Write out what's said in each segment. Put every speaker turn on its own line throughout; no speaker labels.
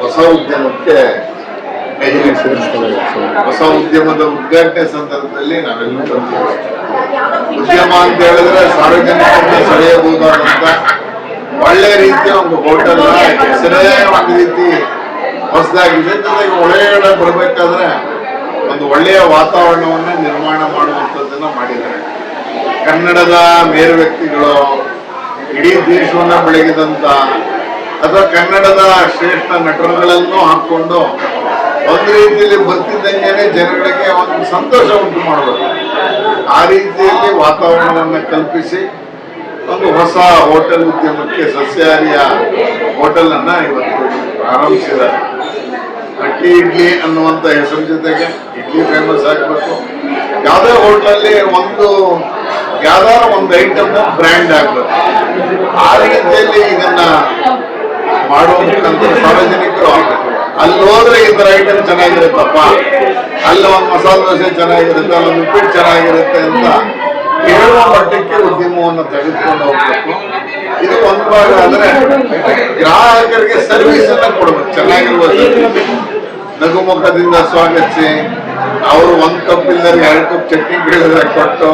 ಹೊಸ ಉದ್ಯಮಕ್ಕೆ. ಹೊಸ ಉದ್ಯಮದ ಉದ್ಘಾಟನೆ ಸಂದರ್ಭದಲ್ಲಿ ನಾವೆಲ್ಲೂ. ಉದ್ಯಮ ಅಂತ ಹೇಳಿದ್ರೆ ಸಾರ್ವಜನಿಕರನ್ನ ಸೆಳೆಯಬಹುದಾದಂತ ಒಳ್ಳೆ ರೀತಿಯ ಒಂದು ಹೋಟೆಲ್ ಹೆಸರೇ ಒಂದು ರೀತಿ ಹೊಸದಾಗಿದೆ ಜೊತೆಗೆ ಒಳಗಡೆ ಬರಬೇಕಾದ್ರೆ ಒಂದು ಒಳ್ಳೆಯ ವಾತಾವರಣವನ್ನ ನಿರ್ಮಾಣ ಮಾಡುವಂಥದ್ದನ್ನ ಮಾಡಿದ್ದಾರೆ ಕನ್ನಡದ ಮೇರು ವ್ಯಕ್ತಿಗಳು ಇಡೀ ದೇಶವನ್ನ ಬೆಳಗಿದಂತ ಅಥವಾ ಕನ್ನಡದ ಶ್ರೇಷ್ಠ ನಟರುಗಳನ್ನು ಹಾಕೊಂಡು ಒಂದು ರೀತಿಯಲ್ಲಿ ಬರ್ತಿದ್ದಂಗೆ ಜನಗಳಿಗೆ ಒಂದು ಸಂತೋಷ ಉಂಟು ಮಾಡಬೇಕು ಆ ರೀತಿಯಲ್ಲಿ ವಾತಾವರಣವನ್ನು ಕಲ್ಪಿಸಿ ಒಂದು ಹೊಸ ಹೋಟೆಲ್ ಉದ್ಯಮಕ್ಕೆ ಸಸ್ಯಾಹಾರಿಯ ಹೋಟೆಲ್ ಅನ್ನ ಇವತ್ತು ಪ್ರಾರಂಭಿಸಿದ್ದಾರೆ ಅಕ್ಕಿ, ಇಡ್ಲಿ ಅನ್ನುವಂತ ಹೆಸರು ಜೊತೆಗೆ ಇಡ್ಲಿ ಫೇಮಸ್ ಆಗಬೇಕು. ಯಾವುದೇ ಹೋಟ್ಲಲ್ಲಿ ಒಂದು, ಯಾವ್ದಾದ್ರು ಒಂದು ಐಟಮ್ ಬ್ರ್ಯಾಂಡ್ ಆಗಬೇಕು. ಆ ರೀತಿಯಲ್ಲಿ ಇದನ್ನ ಮಾಡುವ ಮುಖಾಂತರ ಸಾರ್ವಜನಿಕರು ಅಲ್ಲಿ ಹೋದ್ರೆ ಈ ತರ ಐಟಮ್ ಚೆನ್ನಾಗಿರುತ್ತಪ್ಪ. ಅಲ್ಲಿ ಒಂದು ಮಸಾಲೆ ದೋಸೆ ಚೆನ್ನಾಗಿರುತ್ತೆ ಅಲ್ಲಿ ಒಂದು ಉಪ್ಪಿಟ್ಟು ಚೆನ್ನಾಗಿರುತ್ತೆ ಅಂತ ಹೇಳುವ ಮಟ್ಟಕ್ಕೆ ಉದ್ಯಮವನ್ನು ತೆಗೆದುಕೊಂಡು ಹೋಗ್ಬೇಕು. ಇದು ಒಂದು ಭಾಗ ಅಂದ್ರೆ ಗ್ರಾಹಕರಿಗೆ ಸರ್ವಿಸ್ ಅನ್ನ ಕೊಡ್ಬೇಕು. ಚೆನ್ನಾಗಿರುವ ನಗುಮುಖದಿಂದ ಸ್ವಾಗತಿಸಿ. ಅವರು ಒಂದ್ ಕಪ್ ಇಲ್ಲದ್ರೆ ಎರಡು ಕಪ್ ಚಟ್ನಿ ಕೇಳಿದ್ರೆ ಕೊಟ್ಟು.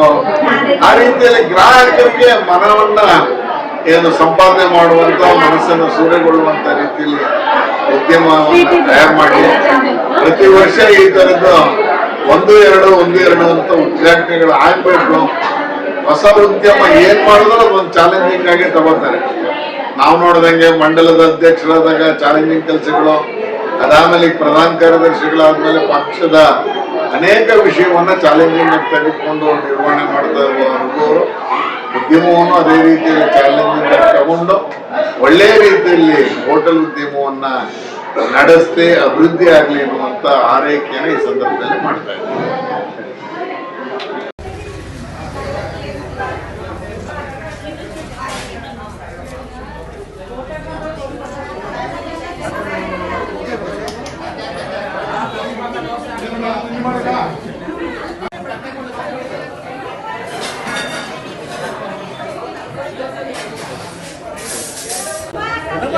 ಆ ರೀತಿಯಲ್ಲಿ ಗ್ರಾಹಕರಿಗೆ ಮನವನ್ನ ಏನು ಸಂಪಾದನೆ ಮಾಡುವಂತ ಮನಸ್ಸನ್ನು ಸೂರೆಗೊಳ್ಳುವಂತ ರೀತಿಯಲ್ಲಿ ಉದ್ಯಮವನ್ನು ತಯಾರು ಮಾಡಿ ಪ್ರತಿ ವರ್ಷ ಈ ತರದ್ದು ಒಂದು ಎರಡು ಒಂದು ಎರಡು ಅಂತ ಉದ್ಘಾಟನೆಗಳು ಆಗ್ಬೇಕು ಹೊಸ ಉದ್ಯಮ ಏನ್ ಮಾಡಿದ್ರು ಒಂದು ಚಾಲೆಂಜಿಂಗ್ ಆಗಿ ತಗೋತಾರೆ. ನಾವು ನೋಡಿದಂಗೆ ಮಂಡಲದ ಅಧ್ಯಕ್ಷರಾದಾಗ ಚಾಲೆಂಜಿಂಗ್ ಕೆಲಸಗಳು ಅದಾದ್ಮೇಲೆ ಪ್ರಧಾನ ಕಾರ್ಯದರ್ಶಿಗಳಾದ್ಮೇಲೆ ಪಕ್ಷದ ಅನೇಕ ವಿಷಯವನ್ನ ಚಾಲೆಂಜಿಂಗ್ ಆಗಿ ತೆಗೆದುಕೊಂಡು ನಿರ್ವಹಣೆ ಮಾಡ್ತಾ ಇರುವ ಉದ್ಯಮವನ್ನು ಅದೇ ರೀತಿಯಲ್ಲಿ ಚಾಲೆಂಜ್ ತಗೊಂಡು ಒಳ್ಳೆಯ ರೀತಿಯಲ್ಲಿ ಹೋಟೆಲ್ ಉದ್ಯಮವನ್ನ ನಡೆಸದೆ ಅಭಿವೃದ್ಧಿ ಆಗಲಿ ಎನ್ನುವಂತ ಆರೈಕೆಯನ್ನು ಈ ಸಂದರ್ಭದಲ್ಲಿ ಮಾಡ್ತಾ
ಇದ್ದೀನಿ